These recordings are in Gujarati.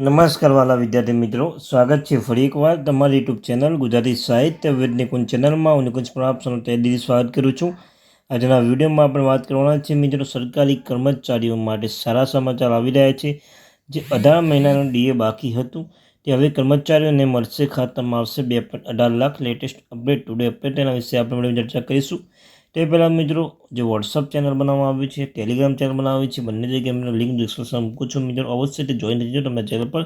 નમસ્કાર વાલા વિદ્યાર્થી મિત્રો, સ્વાગત છે ફરી એકવાર તમારી યુટ્યુબ ચેનલ ગુજરાતી સાહિત્ય વિદ નિકુંજ ચેનલમાં. હું નિકુંજ પણ આપ સૌનું તહે દિલથી સ્વાગત કરું છું. આજના વિડીયોમાં આપણે વાત કરવાના છે મિત્રો, સરકારી કર્મચારીઓ માટે સારા સમાચાર આવી રહ્યા છે, જે અઢાર મહિનાનું ડીએ બાકી હતું. તે હવે કર્મચારીઓને મળશે, ખાતામાં આવશે. બે પોઈન્ટ અઢાર lakh latest update today update એના વિશે આપણે ચર્ચા કરીશું. તે પહેલાં મિત્રો જે વોટ્સઅપ ચેનલ બનાવવામાં આવી છે ટેલિગ્રામ ચેનલ બનાવી છે, બંને જગ્યાએ લિંક ડિસ્ક્રિપ્શન મૂકું છું. મિત્રો અવશ્ય તે જોઈન થજો તમે ચેનલ પર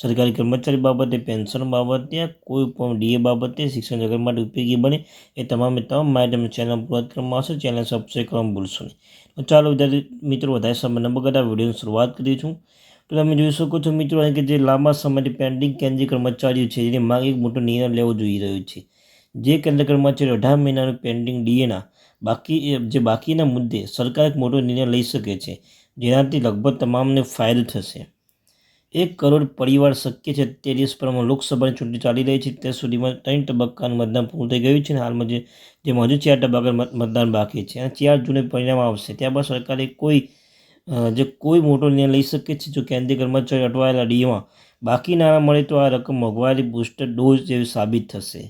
સરકારી કર્મચારી બાબતે પેન્શન બાબતે કોઈ પણ ડીએ બાબતે, શિક્ષણ જગત માટે ઉપયોગી બને એ તમામે તમામ માહિતી તમને ચેનલ પૂરત કરવામાં આવશે. ચેનલ સબસ્ક્રાઈબ કરવાનું ભૂલશો નહીં. ચાલો વિદ્યાર્થી મિત્રો, વધારે સમય ન બગાડતા વિડીયોની શરૂઆત કરી છું. તો તમે જોઈ શકો છો મિત્રો, અહીં કે જે લાંબા સમયથી પેન્ડિંગ કેન્દ્રીય કર્મચારીઓ છે, જેની માંગ એક મોટો નિર્ણય લેવો જોઈ રહ્યો છે. જે કેન્દ્ર કર્મચારીઓ અઢાર મહિનાનું પેન્ડિંગ ડીએના બાકી જે બાકીના મુદ્દે સરકાર એક મોટો નિર્ણય લઈ શકે છે, જેનાથી લગભગ તમામને ફાયદો થશે. એક કરોડ પરિવાર શક્ય છે તે દિવસ પ્રમાણે લોકસભાની ચૂંટણી ચાલી રહી છે, ત્યાં સુધીમાં ત્રણ તબક્કાનું મતદાન પૂર્ણ થઈ ગયું છે અને હાલમાં જે જેમાં હજુ ચાર તબક્કા મતદાન બાકી છે. અને ચાર જૂને પરિણામ આવશે. ત્યારબાદ સરકારે કોઈ જે કોઈ મોટો નિર્ણય લઈ શકે છે, જો કેન્દ્રીય કર્મચારી અટવાયેલા ડીમાં બાકી નાણાં મળે તો આ રકમ મોંઘવારી બૂસ્ટર ડોઝ જેવી સાબિત થશે.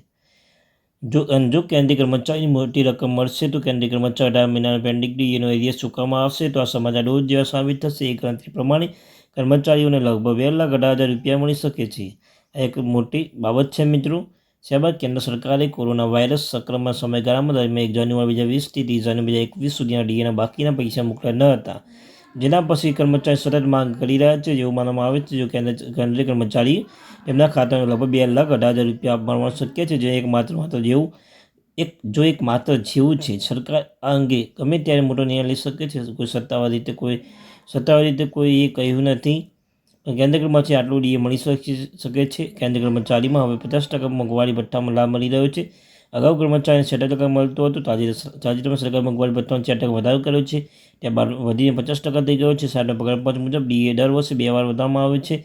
જો જો કેન્દ્રીય કર્મચારીની મોટી રકમ મળશે તો કેન્દ્રીય કર્મચારી અઢાર મહિનાના પેન્ડિંગ એનો એરિયા ચૂકવવામાં આવશે. તો આ સમાચાર ડોઝ જેવા સાબિત થશે. એ ગણતરી પ્રમાણે કર્મચારીઓને લગભગ બે લાખ અઢાર હજાર રૂપિયા મળી શકે છે. આ એક મોટી બાબત છે મિત્રો. ત્યારબાદ કેન્દ્ર સરકારે કોરોના વાયરસ સંક્રમણ સમયગાળામાં દરમિયાન એક જાન્યુઆરી બે હજાર વીસથી ત્રીસ જાન્યુઆરી બે હજાર એકવીસ સુધીના ડીએના બાકીના પૈસા મોકલ્યા ન હતા. જેના પછી કર્મચારી સતત માંગ કરી રહ્યા છે. જેવું માનવામાં આવે છે જો કેન્દ્ર કેન્દ્રીય કર્મચારી તેમના ખાતામાં લગભગ બે લાખ અઢાર હજાર રૂપિયા આપવાનું શક્ય છે. જે એક માત્ર માત્ર જેવું, એક, જો એક માત્ર જેવું છે. સરકાર આ અંગે ગમે ત્યારે મોટો નિર્ણય લઈ શકે છે. કોઈ સત્તાવાર રીતે કોઈ, સત્તાવાર રીતે કોઈ એ કહ્યું નથી. કેન્દ્ર કર્મચારી આટલું ડીએ મળી શકે છે. કેન્દ્ર કર્મચારીમાં હવે પચાસ ટકા મોંઘવારી ભથ્થામાં લાભ મળી રહ્યો છે. અગાઉ કર્મચારીને છ ટકા મળતો હતો તાજેતરમાં સરકાર મોંઘવારી ભથ્થામાં ચાર ટકા વધારો કર્યો છે. ત્યાં બાર વધીને પચાસ ટકા થઈ ગયો છે. સાતના પગાર પાંચ મુજબ ડીએ દર વર્ષે બે વાર વધારવામાં આવે છે.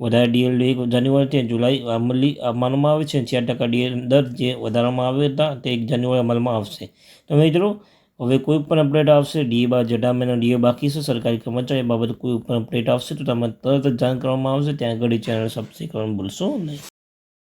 વધારે ડીએલ એક જાન્યુઆરીથી જુલાઈ અમલી માનવામાં આવે છે ચાર ટકા ડીએલ દર જે વધારવામાં આવ્યા હતા તે એક જાન્યુઆરી અમલમાં આવશે. તો મિત્રો, હવે કોઈ પણ અપડેટ આવશે, ડીએ બાદ જટા મહિના ડીએ બાકી છે, સરકારી કર્મચારી બાબત કોઈ પણ અપડેટ આવશે તો તમને તરત જ જાણ કરવામાં આવશે. ત્યાં આગળ ચેનલ સબસ્ક્રાઈબ કરવાનું ભૂલશો નહીં.